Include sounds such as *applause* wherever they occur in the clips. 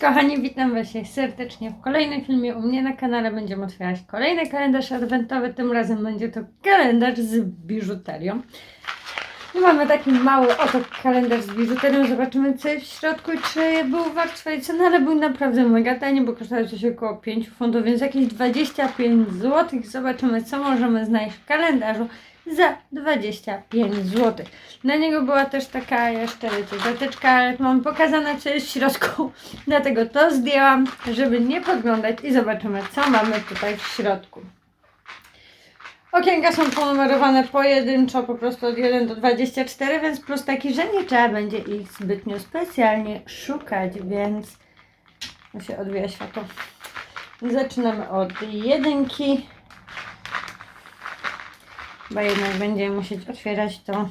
kochani, witam Was serdecznie w kolejnym filmie u mnie na kanale. Będziemy otwierać kolejny kalendarz adwentowy. Tym razem będzie to kalendarz z biżuterią. I mamy taki mały oto kalendarz z biżuterią. Zobaczymy co jest w środku czy był wart swojej ceny, ale był naprawdę mega tani, bo kosztował coś około 5 funtów, więc jakieś 25 zł. Zobaczymy co możemy znaleźć w kalendarzu za 25 zł. Na niego była też taka jeszcze, wiecie, ale mam pokazane co jest w środku. *laughs* Dlatego to zdjęłam, żeby nie podglądać i zobaczymy co mamy tutaj w środku. Okienka są ponumerowane pojedynczo, po prostu od 1 do 24, więc plus taki, że nie trzeba będzie ich zbytnio specjalnie szukać, więc się odbija światło. Zaczynamy od jedynki. Bo jednak będziemy musieć otwierać to.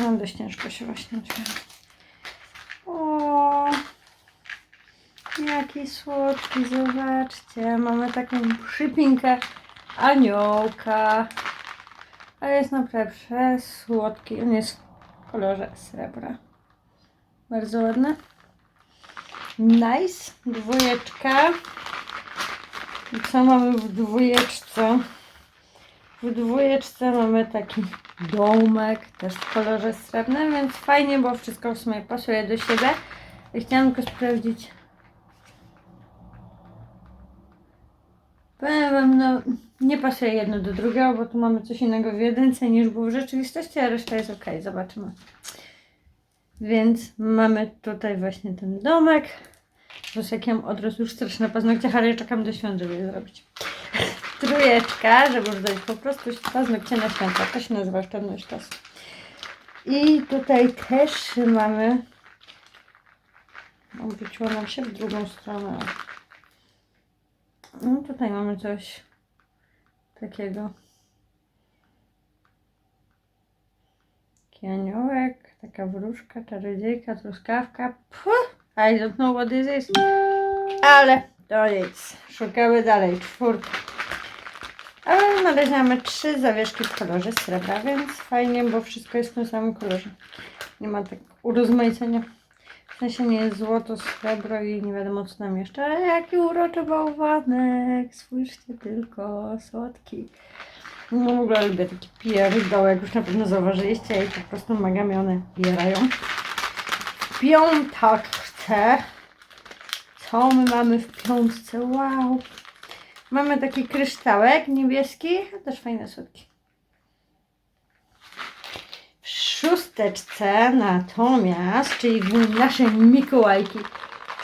No dość ciężko się właśnie otwiera. O, jaki słodki, zobaczcie. Mamy taką przypinkę aniołka. A jest naprawdę przesłodki. On jest w kolorze srebra. Bardzo ładny. Nice. Dwójeczka. Co mamy w dwójeczce? W dwójeczce mamy taki domek, też w kolorze srebrnym, więc fajnie, bo wszystko w sumie pasuje do siebie. I chciałam tylko sprawdzić. Powiem wam, no nie pasuje jedno do drugiego, bo tu mamy coś innego w jedynce niż było w rzeczywistości, a reszta jest ok, zobaczymy. Więc mamy tutaj właśnie ten domek. Plus jak ja mam odrost już straszne paznokcie, ale czekam do świąt, żeby je zrobić trójeczka, żeby już dać po prostu paznokcie na święta. To się nazywa szczelność czasu. I tutaj też mamy obróciło nam się w drugą stronę. No tutaj mamy coś takiego. Taki aniołek, taka wróżka, czarodziejka, truskawka. Puh, I don't know what this is. Ale to nic. Szukamy dalej. Czwórka. Na mamy trzy zawieszki w kolorze srebra, więc fajnie, bo wszystko jest w tym samym kolorze. Nie ma tak urozmaicenia. W sensie nie jest złoto, srebro i nie wiadomo co tam jeszcze. Ale jaki uroczy bałwanek. Spójrzcie tylko, słodki. No w ogóle lubię takie pierdoły, jak już na pewno zauważyliście i po prostu mega mnie one bierają. W piątce. Co my mamy w piątce? Wow. Mamy taki kryształek niebieski, też fajne słodki. W szósteczce natomiast, czyli w naszej Mikołajki,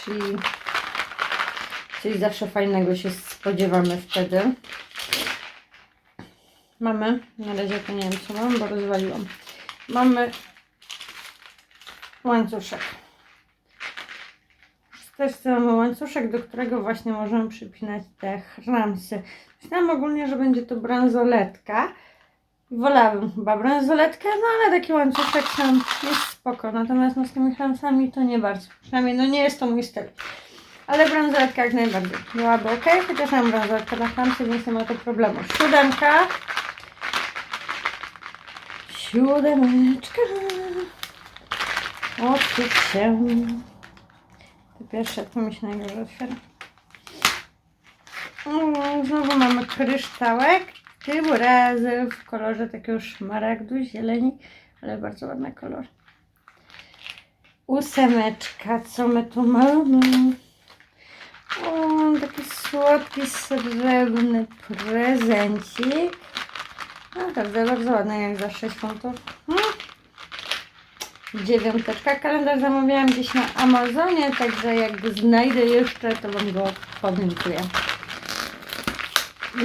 czyli coś zawsze fajnego się spodziewamy wtedy. Mamy, na razie to nie wiem co mam, bo rozwaliłam. Mamy łańcuszek. Też mamy łańcuszek, do którego właśnie możemy przypinać te chramsy. Myślałam ogólnie, że będzie to bransoletka. Wolałabym chyba bransoletkę, no ale taki łańcuszek sam jest spoko. Natomiast no, z tymi chramsami to nie bardzo. Przynajmniej no nie jest to mój styl. Ale bransoletka jak najbardziej byłaby ok, chociaż mam bransoletkę na chramsy, więc nie ma to problemu. Siódemka. Siódemeczka. Otwórz się. To pierwsze, to mi się najgorzej otwiera. O, znowu mamy kryształek. Tym razem w kolorze takiego szmaragdu, zieleni, ale bardzo ładny kolor. Ósemeczka, co my tu mamy? O, taki słodki, srebrny prezencik. Naprawdę bardzo ładny, jak za 6 funtów. Hmm. Dziewiąteczka. Kalendarz zamawiałam gdzieś na Amazonie, także jak go znajdę jeszcze, to Wam go podlinkuję.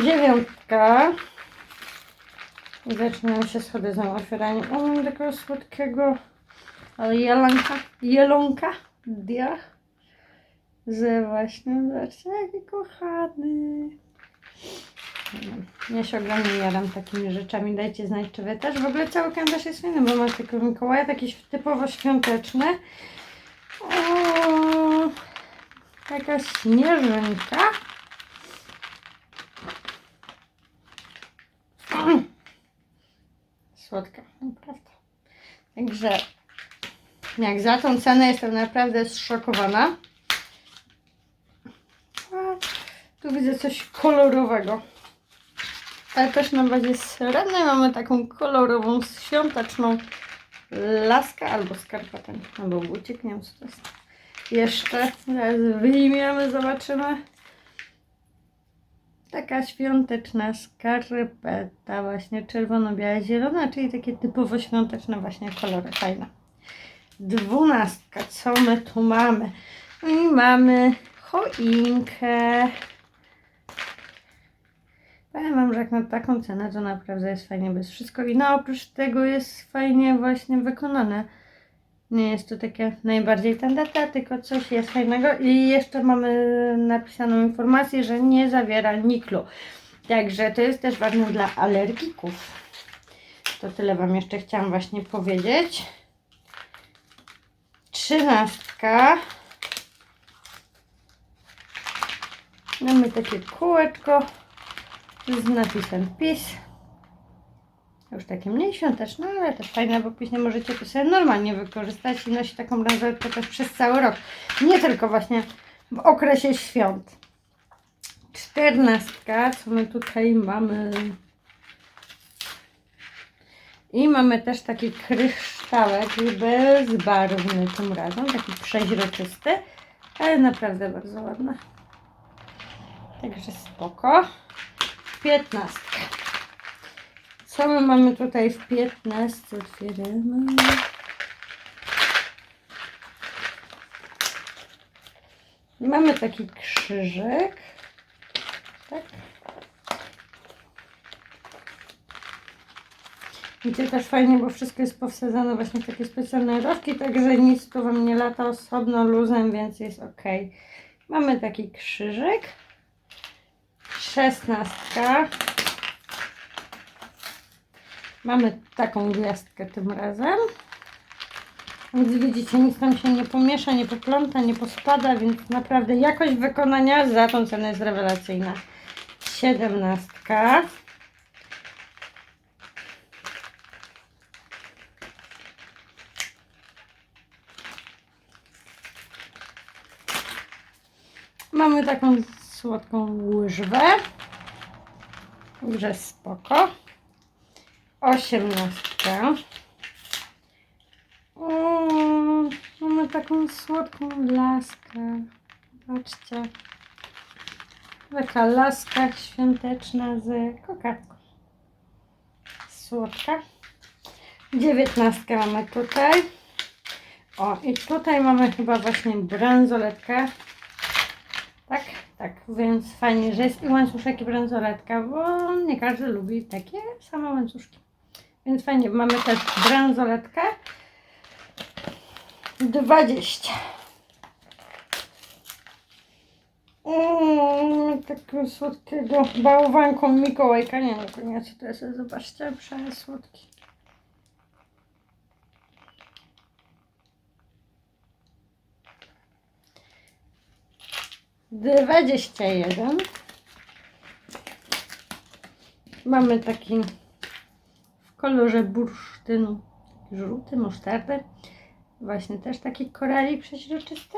Dziewiątka. Zaczynają się schody za otwieraniem. O, mam takiego słodkiego ale jelonka, jelonka, dia. Z właśnie, zobaczcie, jaki kochany. Ja się ogromnie takimi rzeczami. Dajcie znać, czy wy też. W ogóle cały kalendarz jest fajny, bo ma takiego Mikołaja, taki typowo świąteczny. O, jakaś śnieżynka. Słodka, naprawdę. Także jak za tą cenę jestem naprawdę zszokowana. A, tu widzę coś kolorowego. Ale też na bazie srebrnej mamy taką kolorową, świąteczną laskę albo skarpetę, albo bucik, nie wiem co to jest. Jeszcze raz wyjmiemy, zobaczymy. Taka świąteczna skarpeta, właśnie czerwono-biała, zielona, czyli takie typowo świąteczne właśnie kolory, fajne. Dwunastka, co my tu mamy? I mamy choinkę. Powiem Wam, że jak na taką cenę to naprawdę jest fajnie bez wszystko i no oprócz tego jest fajnie właśnie wykonane. Nie jest to takie najbardziej tandeta, tylko coś jest fajnego i jeszcze mamy napisaną informację, że nie zawiera niklu. Także to jest też ważne dla alergików. To tyle Wam jeszcze chciałam właśnie powiedzieć. Trzynastka. Mamy takie kółeczko z napisem PiS. Już takie mniej świąteczne, ale też fajne, bo później możecie to sobie normalnie wykorzystać i nosić taką bransoletkę też przez cały rok. Nie tylko właśnie w okresie świąt. Czternastka, co my tutaj mamy? I mamy też taki kryształek bezbarwny tym razem, taki przeźroczysty, ale naprawdę bardzo ładny. Także spoko. Piętnastka. Co my mamy tutaj w 15? Otwieramy. Mamy taki krzyżyk. Tak. To też fajnie, bo wszystko jest powsadzone właśnie w takie specjalne rowki, także nic tu Wam nie lata osobno luzem, więc jest ok. Mamy taki krzyżyk. Szesnastka. Mamy taką gwiazdkę tym razem. Więc widzicie, nic tam się nie pomiesza, nie popląta, nie pospada, więc naprawdę jakość wykonania za tą cenę jest rewelacyjna. Siedemnastka. Mamy taką słodką łyżwę. Także spoko. Osiemnastka. O, mamy taką słodką laskę. Zobaczcie. Taka laska świąteczna z kokardką. Słodka. Dziewiętnastkę mamy tutaj. O, i tutaj mamy chyba właśnie bransoletkę. Tak, tak, więc fajnie, że jest i łańcuszek i bransoletka, bo nie każdy lubi takie same łańcuszki. Więc fajnie, mamy też bransoletkę. 20. Mm, takiego słodkiego bałwanką Mikołajka. Nie wiem, nie, co to jest, zobaczcie, przesłodki. Dwadzieścia jeden. Mamy taki w kolorze bursztynu, żółty, musztardy. Właśnie też taki koralik przeźroczysty.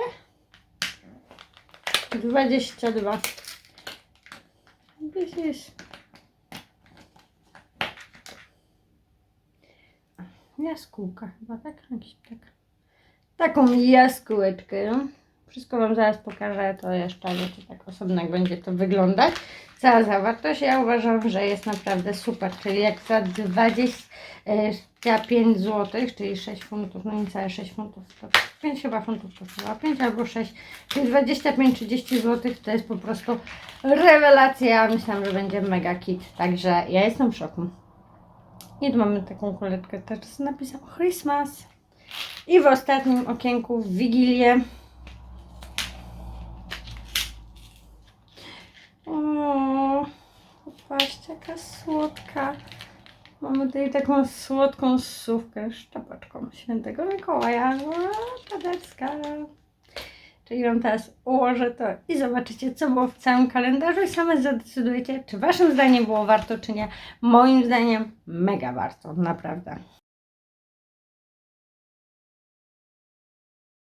22. This is... Jaskółka chyba, tak? Jakiś tak. Taką jaskółeczkę. Wszystko Wam zaraz pokażę, to jeszcze wiecie, tak osobno jak będzie to wyglądać. Cała zawartość ja uważam, że jest naprawdę super, czyli jak za 25 zł, czyli 6 funtów, no niecałe 6 funtów, to 5 chyba funtów kosztowała, 5 albo 6, czyli 25-30 zł to jest po prostu rewelacja, myślałam, że będzie mega kit, także ja jestem w szoku. I tu mamy taką kuleczkę też z napisem Christmas. I w ostatnim okienku w Wigilię O, jaka słodka. Mamy tutaj taką słodką sówkę z czapeczką świętego Mikołaja. O, Tadecka. Czyli Wam teraz ułożę to i zobaczycie, co było w całym kalendarzu i same zadecydujecie, czy Waszym zdaniem było warto, czy nie. Moim zdaniem mega warto, naprawdę.